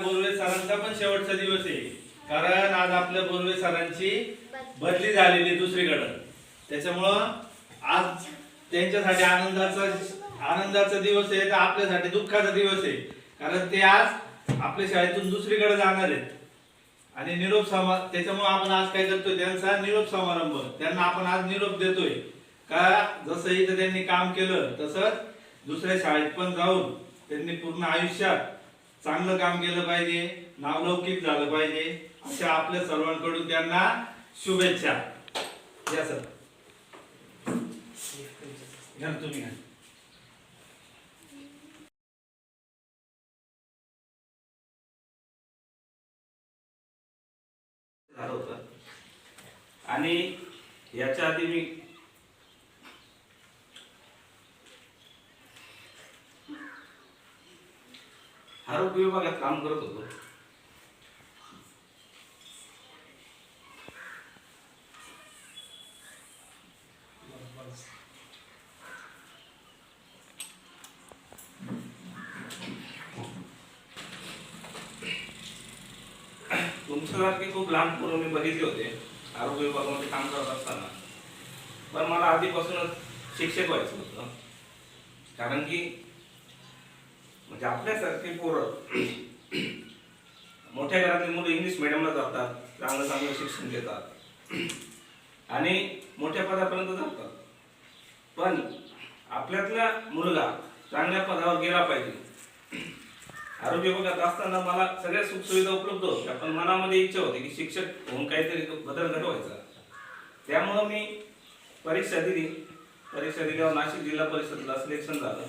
बोरवे सरांचा पण शेवटचा दिवस आहे. कारण आज आपल्या बोरवे सरांची बदली झालेली दुसरीकडं. त्याच्यामुळं आज त्यांच्यासाठी आनंदाचा आनंदाचा दिवस आहे तर आपल्यासाठी दुःखाचा दिवस आहे. कारण ते आज आपल्या शाळेतून दुसरीकडे जाणार आहेत. आणि निरोप समारंभ त्याच्यामुळे आपण आज काय करतोय त्यांचा निरोप समारंभ. त्यांना आपण आज निरोप देतोय. का जसं इथं त्यांनी काम केलं तसंच दुसऱ्या शाळेत पण जाऊन त्यांनी पूर्ण आयुष्यात चांगलं काम केलं पाहिजे नावलौकिक झालं पाहिजे. अशा आपल्या सर्वांकडून त्यांना शुभेच्छा. या सर. तुम्ही आणि याच्या आधी मी आरोग्य विभागात काम करत होतो. तुमच्यासारखे खूप लहान पोरं मी बघितले होते. आरोग्य विभागामध्ये काम करत असताना. पण मला आधीपासूनच शिक्षक व्हायचं होतं. कारण की म्हणजे आपल्यासारखी पोरं. मोठ्या घरातली मुलं इंग्लिश मिडियमला जातात चांगलं चांगलं शिक्षण घेतात. आणि मोठ्या पदापर्यंत जातात. पण आपल्यातला मुलगा चांगल्या पदावर गेला पाहिजे. आरोग्य विभागात असताना मला सगळ्या सुखसुविधा उपलब्ध होत्या पण मनामध्ये इच्छा होती की शिक्षक होऊन काहीतरी बदल घडवायचा. त्यामुळं मी परीक्षा दिली. परीक्षा दिल्यावर नाशिक जिल्हा परिषदला सिलेक्शन झालं.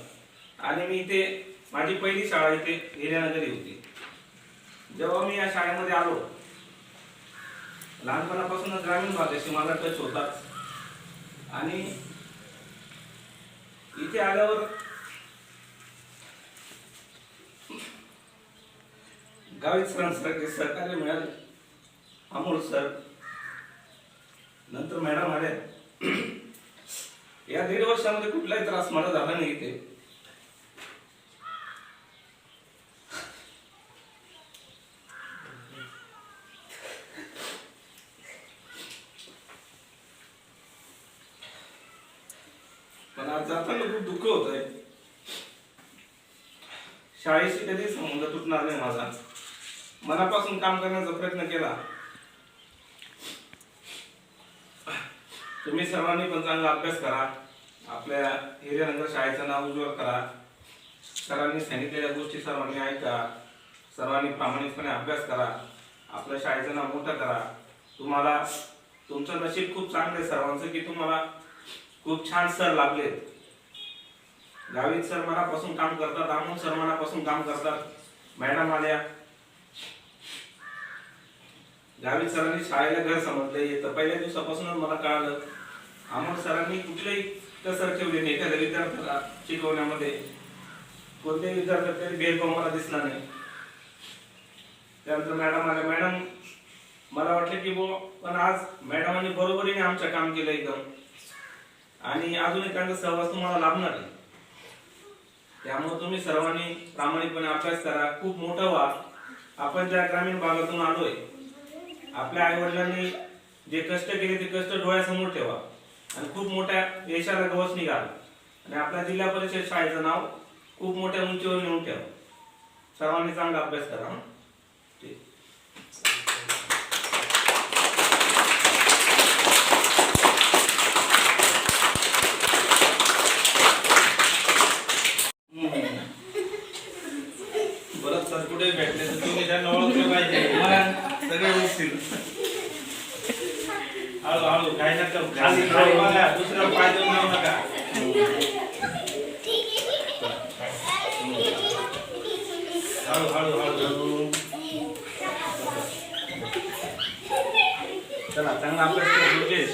आणि मी इथे माझी पहिली शाळा इथे हिर्यानगरी होती. जेव्हा मी या शाळेमध्ये आलो लहानपणापासूनच ग्रामीण भागाशी मला टच होतात आणि इथे आल्यावर गावी सरांसारखे सहकार्य मिळाले. अमोल सर नंतर मॅडम आल्या. या दीड वर्षामध्ये कुठलाही त्रास मला झाला नाही इथे. जाताना खूप दुःख होत आहे शाळेशी कधी संबंध तुटणार नाही माझा. मनापासून काम करण्याचा प्रयत्न केला. तुम्ही सर्वांनी पण चांगला अभ्यास करा. आपल्या हिरेनगर शाळेचं नाव उज्ज्वल करा. सरांनी सांगितलेल्या गोष्टी सर्वांनी ऐका. सर्वांनी प्रामाणिकपणे अभ्यास करा. आपल्या शाळेचं नाव मोठं करा. तुम्हाला तुमचं नशीब खूप चांगलं आहे सर्वांचं की तुम्हाला खूप छान सर लागलेत गावित सर मनापासून काम करतात आमून सर मनापासून काम करतात. मॅडम आल्या. गावित सरांनी शाळेला घर समजलं. तर पहिल्या दिवसापासूनच मला कळालं. आमोद सरांनी कुठलेही कसर ठेवले नाही. एखाद्या विद्यार्थ्याला शिकवण्यामध्ये कोणत्याही विद्यार्थ्याला तरी भेदभाव मला दिसला नाही. त्यानंतर मॅडम आल्या. मॅडम मला वाटलं की बो पण आज मॅडमांनी बरोबरीने आमचं काम केलं एकदम. आणि अजून एक सहवास तुम्हाला लाभणार आहे त्यामुळे तुम्ही सर्वांनी प्रामाणिकपणे अभ्यास करा. खूप मोठं व्हा. आपण ज्या ग्रामीण भागातून आलोय आपल्या आई वडिलांनी जे कष्ट केले ते कष्ट डोळ्यासमोर ठेवा. आणि खूप मोठ्या यशाला गवस निघाल. आणि आपल्या जिल्हा परिषद शाळेचं नाव खूप मोठ्या उंचीवर नेऊन ठेवा. सर्वांनी चांगला अभ्यास करा. ठीक. हळू हळू काही नका खाली खाली बघा दुसऱ्या पाय देऊन जाऊ नका हळू हळू हळू चला चांगला अभ्यास कर योगेश